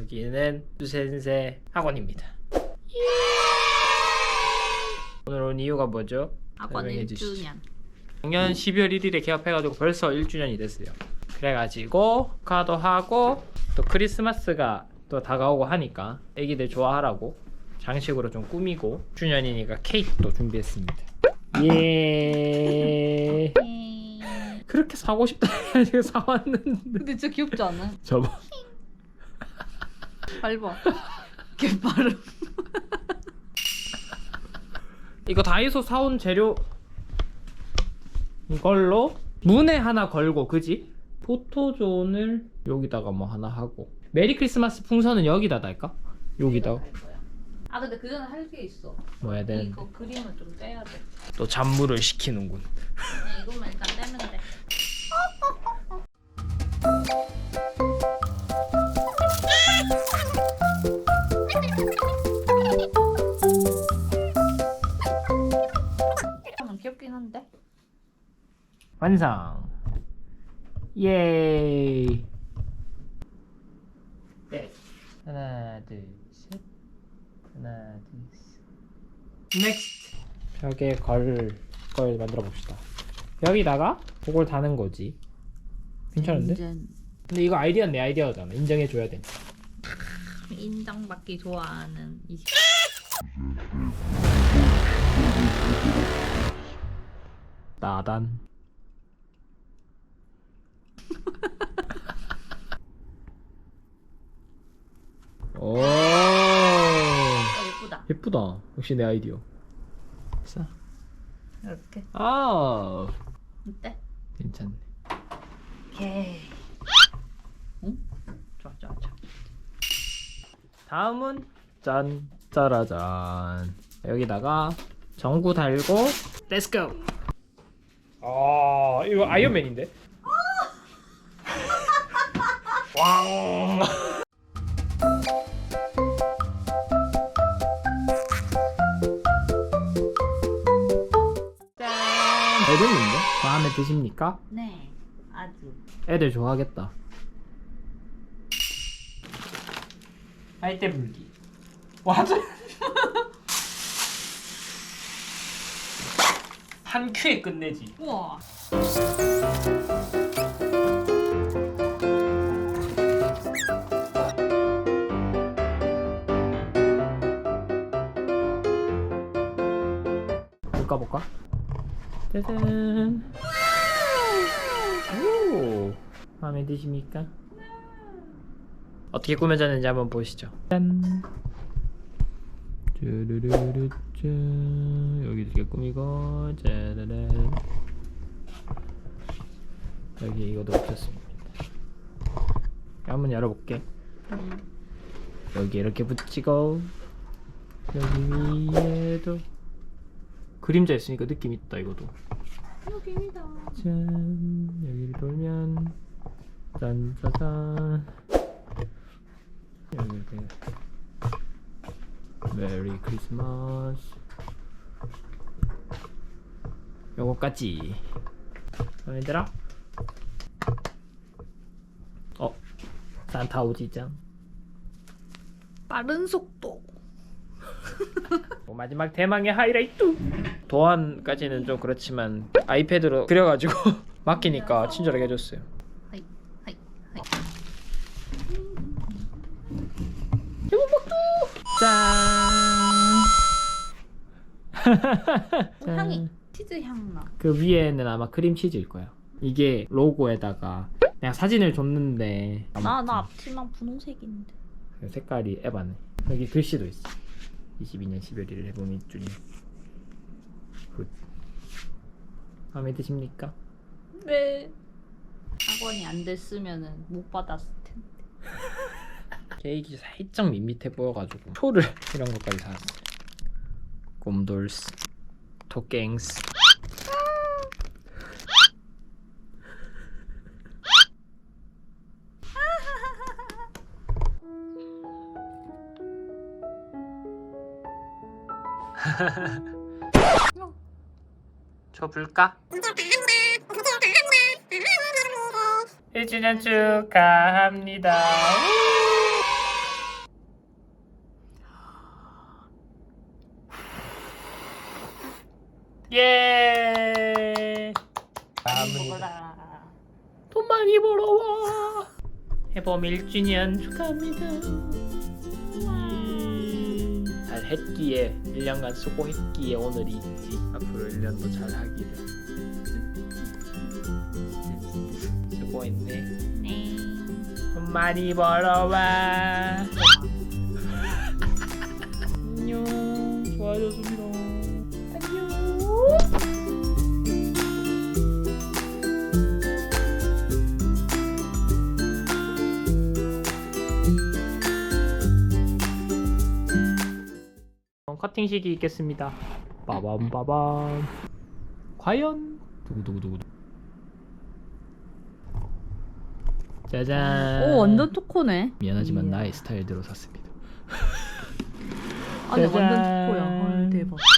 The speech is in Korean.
여기는 수센세 학원입니다. 오늘 온 이유가 뭐죠? 학원 설명해 주시죠. 1주년. 작년 12월 1일에 개업해가지고 벌써 1주년이 됐어요. 그래가지고 축하도 하고 또 크리스마스가 또 다가오고 하니까 애기들 좋아하라고 장식으로 좀 꾸미고 주년이니까 케이크도 준비했습니다. 예. 그렇게 사고 싶다 해가지고 사왔는데 근데 진짜 귀엽지 않아? 저거 밟아. 개빠름. 이거 다이소 사온 재료 이걸로 문에 하나 걸고 그지? 포토존을 여기다가 뭐 하나 하고 메리 크리스마스 풍선은 여기다 달까? 여기다 아 근데 그 전에 할 게 있어. 뭐 해야 되는데 이거 그림을 좀 떼야 돼. 또 잔물을 시키는군 그냥 이것만 일단 한데. 완성. 예이. 네. 하나 둘 셋. 하나 둘 셋. 넥스트 벽에 걸, 걸 만들어 봅시다. 여기다가 그걸 다는 거지. 괜찮은데? 인정. 근데 이거 아이디어는 내 아이디어잖아. 인정해줘야 돼. 인정받기 좋아하는 이 나단 오 어, 예쁘다. 예쁘다 역시 내 아이디어 자. 이렇게. 아 어때? 괜찮네 오케이. 응? 좋아 좋아 좋아. 다음은 짠 짜라잔 여기다가 전구 달고 렛츠고 아 이거 아이언맨인데 왕잘 됐는데? 마음에 드십니까? 네. 아주. 애들 좋아하겠다. 빨대 불기. 완전 한 큐에 끝내지. 우와. 볼까 볼까? 짜잔. 오. 마음에 드십니까? 어떻게 꾸며졌는지 한번 보시죠. 짠. 짠. 여기 이렇게 꾸미고 짜라란. 여기 이것도 붙였습니다. 한번 열어볼게. 여기 이렇게 붙이고 여기 위에도 그림자 있으니까 느낌 있다 이거도. 여기입니다. 짠 여기를 돌면 짠짜잔 여기 이렇게 메리 크리스마스 요거까지 들어? 어 산타 오지짱 빠른 속도. 뭐 마지막 대망의 하이라이트 도안까지는 좀 그렇지만 아이패드로 그려가지고 맡기니까 친절하게 해줬어요 하이 하이 하이. 짠. 향이 치즈 향 나. 그 위에는 아마 크림 치즈일 거야. 이게 로고에다가 그냥 사진을 줬는데 나 나 앞치마 분홍색인데. 그 색깔이 에바네. 여기 글씨도 있어. 22년 12월 1일 해봄 입주님. 굿. 마음에 드십니까? 네. 학원이 안 됐으면은 못 받았을 텐데. 케이크 살짝 밋밋해 보여가지고 초를 이런 것까지 사왔어요. 곰돌스, 토깽스. 줘볼까? 1주년 축하합니다. 돈 많이 벌어와. 해봄 1주년 축하합니다. 잘 했기에 1년간 수고했기에 오늘이 있지. 앞으로 1년도 잘 하기를. 수고했네. 네. 돈 많이 벌어와. 커팅식이 있겠습니다. 빠밤 빠밤. 과연 두구두구두구. 짜잔. 오 완전 초코네. 미안하지만 이야. 나의 스타일대로 샀습니다. 아니 완전 짜잔. 초코야.